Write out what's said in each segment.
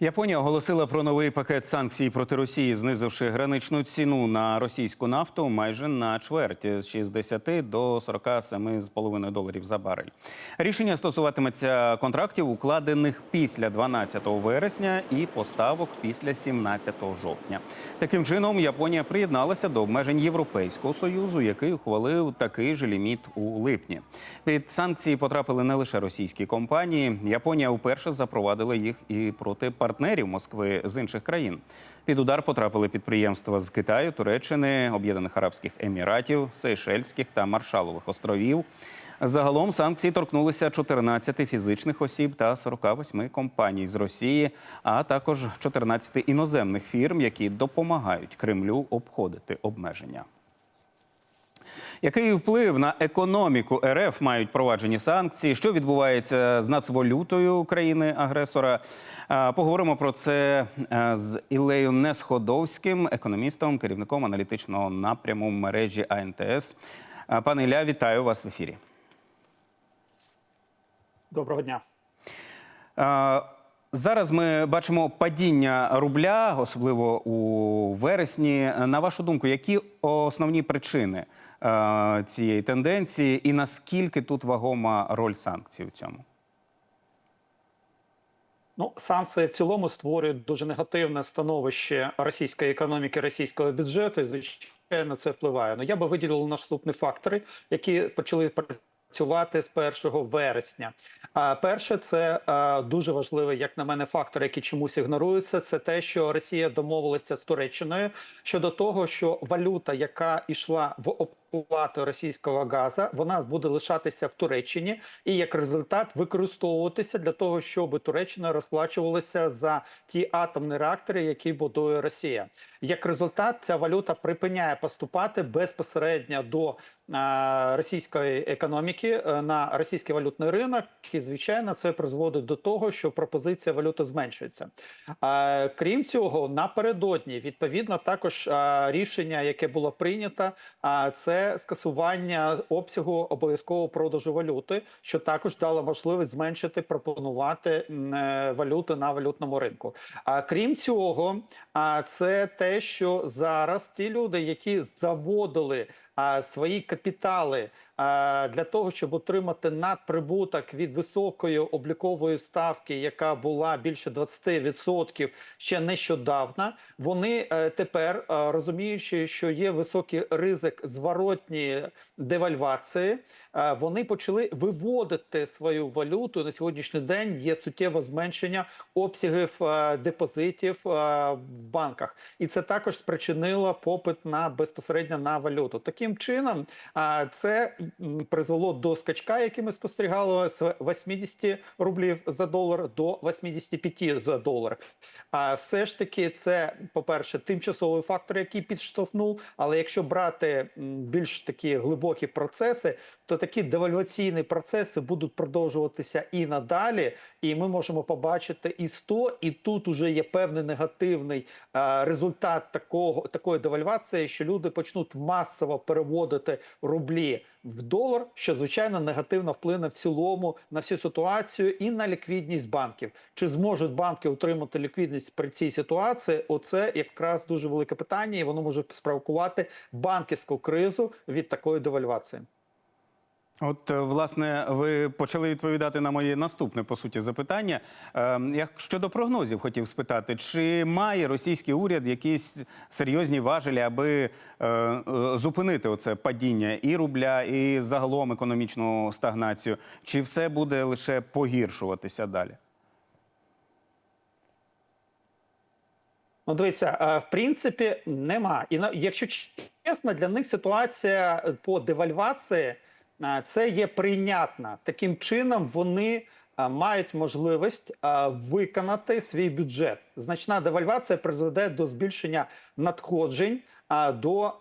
Японія оголосила про новий пакет санкцій проти Росії, знизивши граничну ціну на російську нафту майже на чверть з 60 до 47,5 доларів за барель. Рішення стосуватиметься контрактів, укладених після 12 вересня і поставок після 17 жовтня. Таким чином, Японія приєдналася до обмежень Європейського союзу, який ухвалив такий же ліміт у липні. Під санкції потрапили не лише російські компанії. Японія вперше запровадила їх і проти партнерів Москви з інших країн. Під удар потрапили підприємства з Китаю, Туреччини, Об'єднаних Арабських Еміратів, Сейшельських та Маршалових островів. Загалом санкції торкнулися 14 фізичних осіб та 48 компаній з Росії, а також 14 іноземних фірм, які допомагають Кремлю обходити обмеження. Який вплив на економіку РФ мають проваджені санкції? Що відбувається з нацвалютою країни-агресора? Поговоримо про це е, з Ілею Несходовським, економістом, керівником аналітичного напряму мережі АНТС. Пане Ілля, вітаю вас в ефірі. Доброго дня. Зараз ми бачимо падіння рубля, особливо у вересні. На вашу думку, які основні причини е, цієї тенденції, і наскільки тут вагома роль санкцій у цьому? Ну, санкції в цілому створюють дуже негативне становище російської економіки, російського бюджету. І звичайно, це впливає. Ну я би виділив наступні фактори, які почали працювати з 1 вересня. А перше, це е, дуже важливий, як на мене, фактор, який чомусь ігнорується. Це те, що Росія домовилася з Туреччиною щодо того, що валюта, яка йшла в оплату російського газу, вона буде лишатися в Туреччині і як результат використовуватися для того, щоб Туреччина розплачувалася за ті атомні реактори, які будує Росія. Як результат, ця валюта припиняє поступати безпосередньо до е, російської економіки е, на російський валютний ринок, і звичайно це призводить до того, що пропозиція валюти зменшується. Крім цього, напередодні відповідно також е, рішення, яке було прийнято, е, скасування обсягу обов'язкового продажу валюти, що також дало можливість зменшити пропонувати е, валюти на валютному ринку. А крім цього, а це те, що зараз ті люди, які заводили свої капітали для того, щоб отримати надприбуток від високої облікової ставки, яка була більше 20% ще нещодавно, вони е, тепер е, розуміючи, що є високий ризик зворотньої девальвації, е, вони почали виводити свою валюту на сьогоднішній день. Є суттєве зменшення обсягів депозитів в банках, і це також спричинило попит на безпосередньо на валюту. Таким чином, е, це призвело до скачка, який ми спостерігали з 80 рублів за долар до 85 за долар. А все ж таки, це по перше, тимчасовий фактор, який підштовхнув. Але якщо брати більш такі глибокі процеси, то такі девальваційні процеси будуть продовжуватися і надалі. І ми можемо побачити і 100, і тут уже є певний негативний результат такого такої девальвації, що люди почнуть масово переводити рублі в долар, що звичайно негативно вплине в цілому на всю ситуацію і на ліквідність банків. Чи зможуть банки отримати ліквідність при цій ситуації? Оце якраз дуже велике питання, і воно може спровокувати банківську кризу від такої девальвації. От, е, власне, ви почали відповідати на моє наступне по суті запитання. Е, Я щодо прогнозів хотів спитати, чи має російський уряд якісь серйозні важелі, аби е, е, зупинити оце падіння і рубля, і загалом економічну стагнацію? Чи все буде лише погіршуватися далі? Ну, дивіться, в принципі, нема. І якщо чесно, для них ситуація по девальвації це є прийнятна. Таким чином вони мають можливість виконати свій бюджет. Значна девальвація призведе до збільшення надходжень до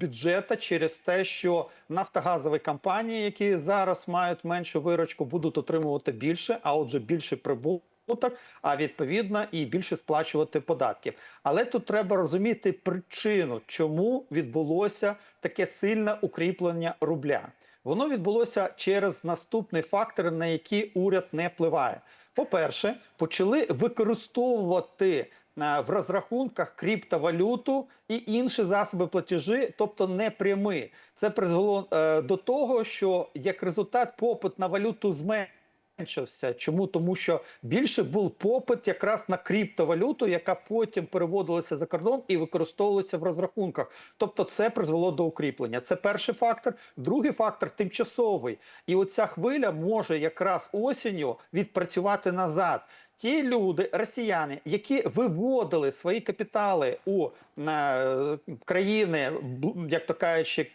бюджету через те, що нафтогазові компанії, які зараз мають меншу виручку, будуть отримувати більше, а отже, більше прибутку а відповідно і більше сплачувати податків. Але тут треба розуміти причину, чому відбулося таке сильне укріплення рубля. Воно відбулося через наступний фактор, на який уряд не впливає. По-перше, почали використовувати е, в розрахунках криптовалюту і інші засоби платежі, тобто не прямі. Це призвело е, до того, що як результат попит на валюту зменшився. Чому? Тому що більше був попит якраз на криптовалюту, яка потім переводилася за кордон і використовувалася в розрахунках. Тобто, це призвело до укріплення. Це перший фактор. Другий фактор тимчасовий. І оця хвиля може якраз осінню відпрацювати назад. Ті люди, росіяни, які виводили свої капітали у е, країни, як то кажучи,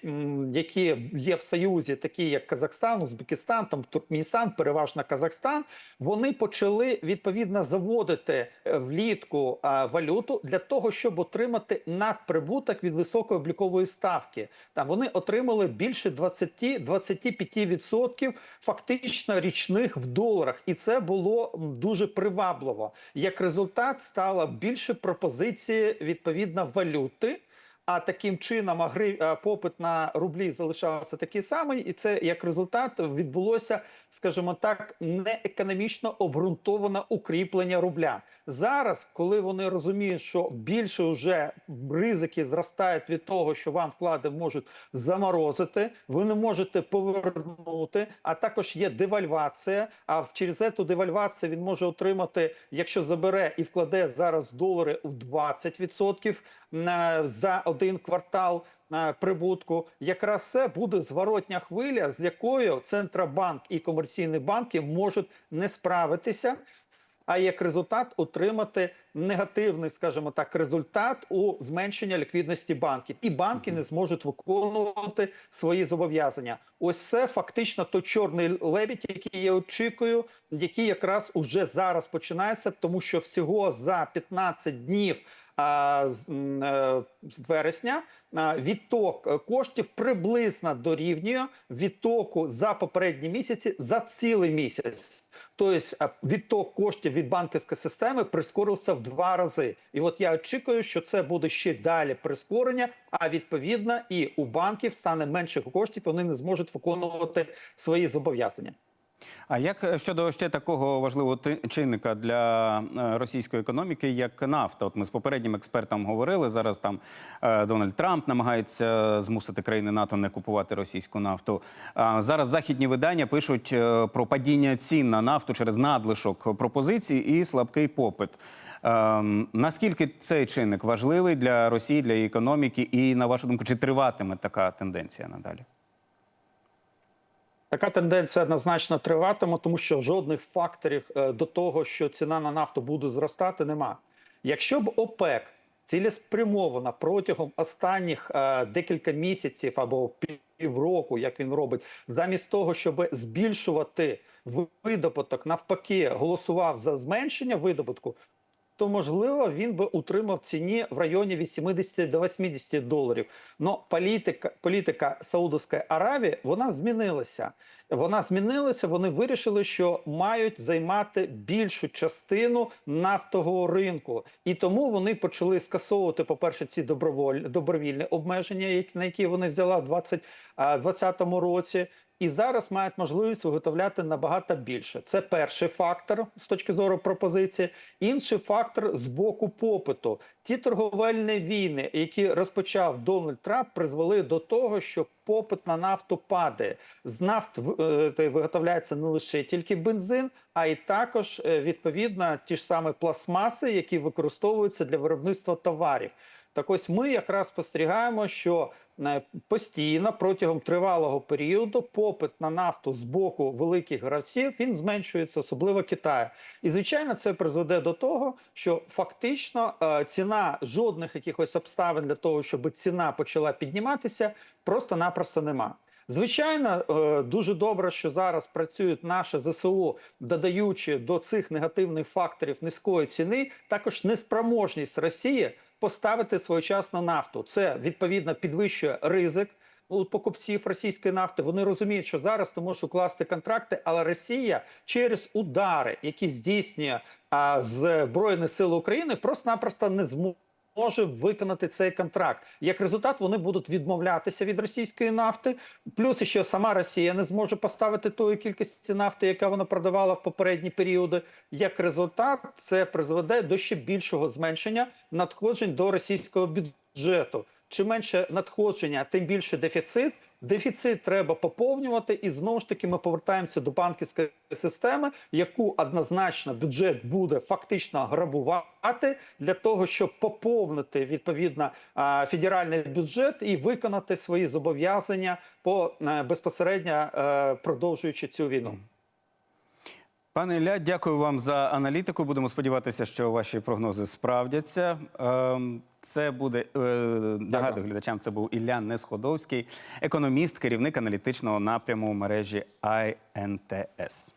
які є в Союзі, такі як Казахстан, Узбекистан, там Туркменістан, переважно Казахстан, вони почали відповідно заводити е, влітку е, валюту для того, щоб отримати надприбуток від високої облікової ставки. Там вони отримали більше 20-25% фактично річних в доларах, і це було дуже привабливо. Як результат, стало більше пропозиції відповідно валюти. А таким чином а, попит на рублі залишався такий самий, і це як результат відбулося, скажімо так, не економічно обґрунтоване укріплення рубля. Зараз, коли вони розуміють, що більше вже ризики зростають від того, що вам вклади можуть заморозити, ви не можете повернути. А також є девальвація. А через цю девальвацію він може отримати, якщо забере і вкладе зараз долари у 20% на за один квартал на прибутку. Якраз це буде зворотня хвиля, з якою Центробанк і комерційні банки можуть не справитися. А як результат отримати негативний, скажімо так, результат у зменшення ліквідності банків, і банки не зможуть виконувати свої зобов'язання. Ось це фактично той чорний лебідь, який я очікую, який якраз уже зараз починається, тому що всього за 15 днів з, е, вересня а, відток е, коштів приблизно дорівнює відтоку за попередні місяці за цілий місяць. Тобто е, відток коштів від банківської системи прискорився в два рази. І от я очікую, що це буде ще далі прискорення, а відповідно і у банків стане менше коштів, вони не зможуть виконувати свої зобов'язання. А як е, щодо ще такого важливого чинника для е, російської економіки, як нафта? От ми з попереднім експертом говорили. Зараз там е, Дональд Трамп намагається змусити країни НАТО не купувати російську нафту. А зараз західні видання пишуть про падіння цін на нафту через надлишок пропозицій і слабкий попит. Ем, наскільки цей чинник важливий для Росії, для її економіки, і на вашу думку, чи триватиме така тенденція надалі? Така тенденція однозначно триватиме, тому що жодних факторів е, до того, що ціна на нафту буде зростати, нема. Якщо б ОПЕК цілеспрямовано протягом останніх е, декілька місяців або півроку, як він робить, замість того, щоб збільшувати видобуток, навпаки, голосував за зменшення видобутку, то можливо він би утримав ціні в районі від 70 до 80 доларів. Но політика, політика Саудовської Аравії вона змінилася. Вона змінилася. Вони вирішили, що мають займати більшу частину нафтового ринку, і тому вони почали скасовувати, по перше, ці доброволь, добровільні обмеження, на які вони взяла в 2020 році. І зараз мають можливість виготовляти набагато більше. Це перший фактор з точки зору пропозиції. Інший фактор з боку попиту. Ті торговельні війни, які розпочав Дональд Трамп, призвели до того, що попит на нафту падає. З нафт е, виготовляється не лише тільки бензин, а й також е, відповідно ті ж самі пластмаси, які використовуються для виробництва товарів. Так ось ми якраз спостерігаємо, що е, постійно протягом тривалого періоду попит на нафту з боку великих гравців він зменшується, особливо Китаю. І звичайно, це призведе до того, що фактично е, ціна жодних якихось обставин для того, щоб ціна почала підніматися, просто-напросто нема. Звичайно, е, дуже добре, що зараз працюють наше ЗСУ, додаючи до цих негативних факторів низької ціни, також неспроможність Росії поставити своєчасно нафту. Це відповідно підвищує ризик. У покупців російської нафти вони розуміють, що зараз ти можеш укласти контракти, але Росія через удари, які здійснює а, Збройні сили України, просто-напросто не зможе зможе виконати цей контракт. Як результат, вони будуть відмовлятися від російської нафти. Плюс ще сама Росія не зможе поставити тої кількості нафти, яка вона продавала в попередні періоди. Як результат, це призведе до ще більшого зменшення надходжень до російського бюджету. Чим менше надходження, тим більше дефіцит. Дефіцит треба поповнювати, і знову ж таки ми повертаємося до банківської системи, яку однозначно бюджет буде фактично грабувати для того, щоб поповнити відповідно федеральний бюджет і виконати свої зобов'язання по е, безпосередньо е, продовжуючи цю війну. Пане Ілля, дякую вам за аналітику. Будемо сподіватися, що ваші прогнози справдяться. Ем, Це буде е, нагадую глядачам. Це був Ілля Несходовський, економіст, керівник аналітичного напряму мережі INTS.